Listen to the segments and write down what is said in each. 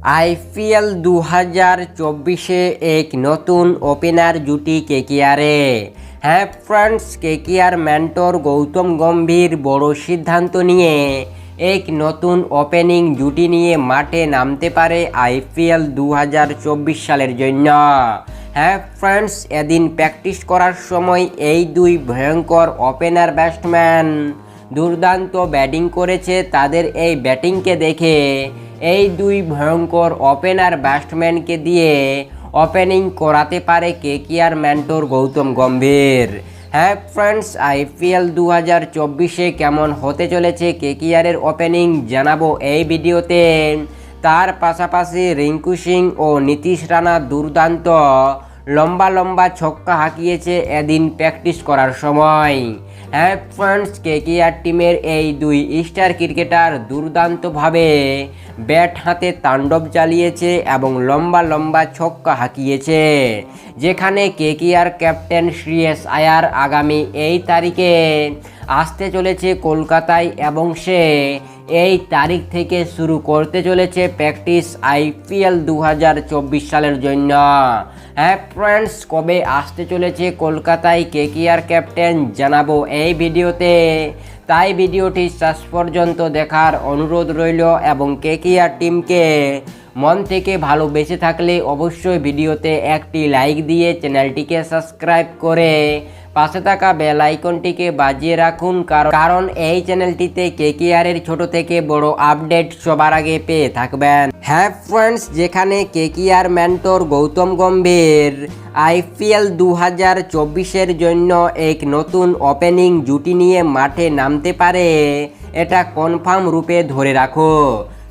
IPL দু হাজার চব্বিশে এক নতুন ওপেনার জুটি কেকিয়ারে হ্যাঁ friends KKR mentor Gautam Gambhir বড় সিদ্ধান্ত নিয়ে এক নতুন ওপেনিং জুটি নিয়ে মাঠে নামতে পারে আইপিএল দু হাজার চব্বিশ সালের জন্য। হ্যাঁ ফ্রেন্ডস, এদিন প্র্যাকটিস করার সময় এই দুই ভয়ঙ্কর ওপেনার ব্যাটসম্যান দুর্দান্ত ব্যাটিং করেছে, তাদের এই ব্যাটিংকে দেখে এই দুই ভয়ঙ্কর ওপেনার ব্যাটসম্যানকে দিয়ে ওপেনিং করাতে পারে কেকিআর ম্যান্টোর গৌতম গম্ভীর? হ্যাঁ ফ্রেন্ডস আইপিএল দু হাজার চব্বিশে কেমন হতে চলেছে কেকিআরের ওপেনিং জানাব এই ভিডিওতে। তার পাশাপাশি রিঙ্কু সিং ও নীতিশ রানা দুর্দান্ত লম্বা লম্বা ছক্কা হাঁকিয়েছে এদিন প্র্যাকটিস করার সময়। হ্যাঁ ফ্রেন্ডস কেকিআর টিমের এই দুই স্টার ক্রিকেটার দুর্দান্তভাবে ব্যাট হাতে তাণ্ডব চালিয়েছে এবং লম্বা লম্বা ছক্কা হাঁকিয়েছে। যেখানে কেকিআর ক্যাপ্টেন শ্রেয়স আয়ার আগামী এই তারিখে আসতে চলেছে কলকাতায় এবং সে এই তারিখ থেকে শুরু করতে চলেছে প্র্যাকটিস আইপিএল দু হাজার চব্বিশ সালের জন্য। হ্যাঁ ফ্রেন্ডস কবে আসতে চলেছে কলকাতায় কেকিআর ক্যাপ্টেন জানাব এই ভিডিওতে। তাই ভিডিওটি শেষ পর্যন্ত দেখার অনুরোধ রইল এবং কেকিআর টিমকে মন থেকে ভালোবেসে থাকলে অবশ্যই ভিডিওতে একটি লাইক দিয়ে চ্যানেলটিকে সাবস্ক্রাইব করে পাশে থাকা বেল আইকনটিকে বাজিয়ে রাখুন, কারণ কারণ এই চ্যানেলটিতে কেকিআরের ছোট থেকে বড় আপডেট সবার আগে পেয়ে থাকবেন। হ্যাঁ ফ্রেন্ডস যেখানে KKR mentor Gautam Gambhir IPL দু হাজার চব্বিশের জন্য এক নতুন ওপেনিং জুটি নিয়ে মাঠে নামতে পারে, এটা কনফার্ম রূপে ধরে রাখো।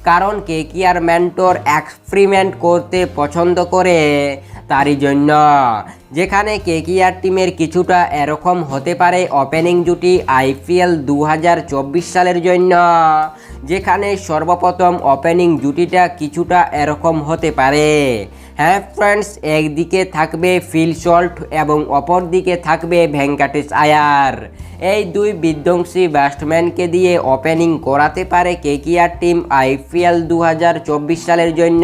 কারণ কে কি আর মেন্টর এক্সপেরিমেন্ট করতে পছন্দ করে তারই জন্য। যেখানে কে কি আর টিমের কিছুটা এরকম হতে পারে ওপেনিং জুটি আইপিএল দু হাজার চব্বিশ সালের জন্য। যেখানে সর্বপ্রথম ওপেনিং জুটিটা কিছুটা এরকম হতে পারে। হ্যাঁ ফ্রেন্ডস, একদিকে থাকবে ফিল সল্ট এবং অপর দিকে থাকবে ভেঙ্কাটেশ আয়ার। এই দুই বিধ্বংসী ব্যাটসম্যানকে দিয়ে ওপেনিং করাতে পারে কেকিআর টিম আইপিএল দু হাজার চব্বিশ সালের জন্য।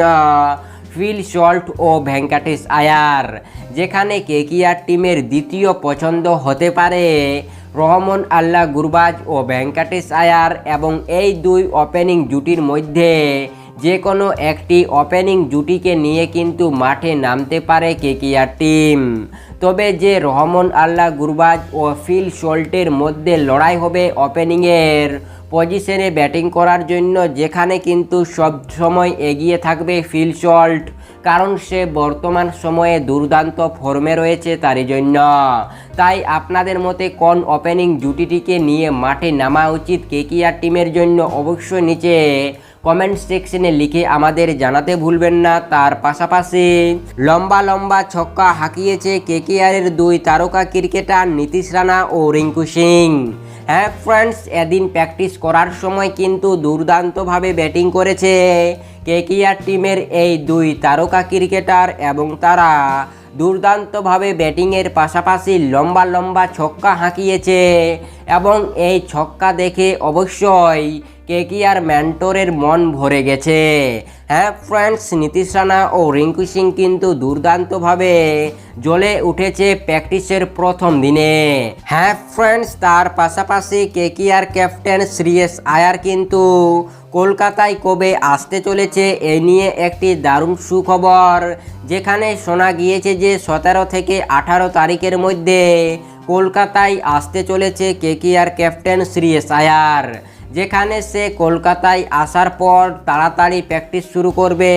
ফিল সল্ট ও ভেঙ্কাটেশ আয়ার, যেখানে কেকিআর টিমের দ্বিতীয় পছন্দ হতে পারে। রহমন, আল্লাহ, গুরবাজ ও ভেঙ্কাটেশ আয়ার এবং এই দুই ওপেনিং জুটির মধ্যে যে কোনো একটি ওপেনিং জুটিকে নিয়ে কিন্তু মাঠে নামতে পারে কেকিআর টিম তবে যে রহমন আল্লাহ গুরবাজ ও ফিল শোল্টের মধ্যে লড়াই হবে ওপেনিংয়ের পজিশনে ব্যাটিং করার জন্য যেখানে কিন্তু সব সময় এগিয়ে থাকবে ফিল শল্ট, কারণ সে বর্তমান সময়ে দুর্দান্ত ফর্মে রয়েছে তারই জন্য। তাই আপনাদের মতে কোন ওপেনিং জুটিটিকে নিয়ে মাঠে নামা উচিত কেকিআর টিমের জন্য? অবশ্যই নিচে কমেন্ট সেকশনে লিখে আমাদের জানাতে ভুলবেন না। তার পাশাপাশি লম্বা লম্বা ছক্কা হাঁকিয়েছে কেকেআরের দুই তারকা ক্রিকেটার নীতিশ রানা ও রিঙ্কু সিং। হ্যাঁ ফ্রেন্ডস, এদিন প্র্যাকটিস করার সময় কিন্তু দুর্দান্তভাবে ব্যাটিং করেছে কেকিআর টিমের এই দুই তারকা ক্রিকেটার এবং তারা দুর্দান্তভাবে ব্যাটিংয়ের পাশাপাশি লম্বা লম্বা ছক্কা হাঁকিয়েছে এবং এই ছক্কা দেখে অবশ্যই কেকিআর ম্যান্টোরের মন ভরে গেছে? হ্যাঁ ফ্রেন্ডস, নীতিশ রানা ও রিঙ্কু সিং কিন্তু দুর্দান্তভাবে জ্বলে উঠেছে প্র্যাকটিসের প্রথম দিনে। হ্যাঁ ফ্রেন্ডস, তার পাশাপাশি কেকিআর ক্যাপ্টেন শ্রেয়স আয়ার কিন্তু কলকাতায় কবে আসতে চলেছে এ নিয়ে একটি দারুণ সুখবর, যেখানে শোনা গিয়েছে যে সতেরো থেকে আঠারো তারিখের মধ্যে কলকাতায় আসতে চলেছে কেকিআর ক্যাপ্টেন শ্রেয়স আয়ার। যেখানে সে কলকাতায় আসার পর তাড়াতাড়ি প্র্যাকটিস শুরু করবে।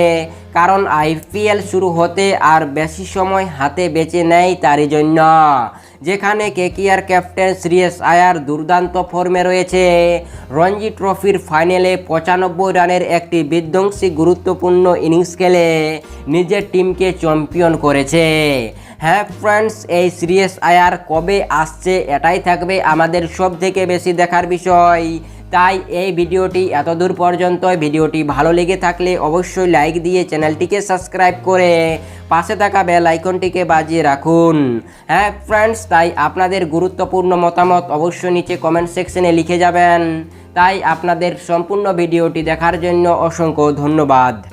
কারণ আইপিএল শুরু হতে আর বেশি সময় হাতে বেঁচে নেয় তারই জন্য। যেখানে কেকিআর ক্যাপ্টেন শ্রেয়স আয়ার দুর্দান্ত ফর্মে রয়েছে। রঞ্জি ট্রফির ফাইনালে পঁচানব্বই রানের একটি বিধ্বংসী গুরুত্বপূর্ণ ইনিংস খেলে নিজের টিমকে চ্যাম্পিয়ন করেছে। হ্যাঁ ফ্রেন্ডস, এই সিরিয়াস আয়ার কবে আসছে এটাই থাকবে আমাদের সব থেকে বেশি দেখার বিষয়। তাই এই ভিডিওটি এতদূর পর্যন্ত ভিডিওটি ভালো লেগে থাকলে অবশ্যই লাইক দিয়ে চ্যানেলটিকে সাবস্ক্রাইব করে পাশে থাকা বেল আইকনটিকে বাজিয়ে রাখুন। হ্যাঁ ফ্রেন্ডস তাই আপনাদের গুরুত্বপূর্ণ মতামত অবশ্যই নিচে কমেন্ট সেকশনে লিখে যাবেন। তাই আপনাদের সম্পূর্ণ ভিডিওটি দেখার জন্য অসংখ্য ধন্যবাদ।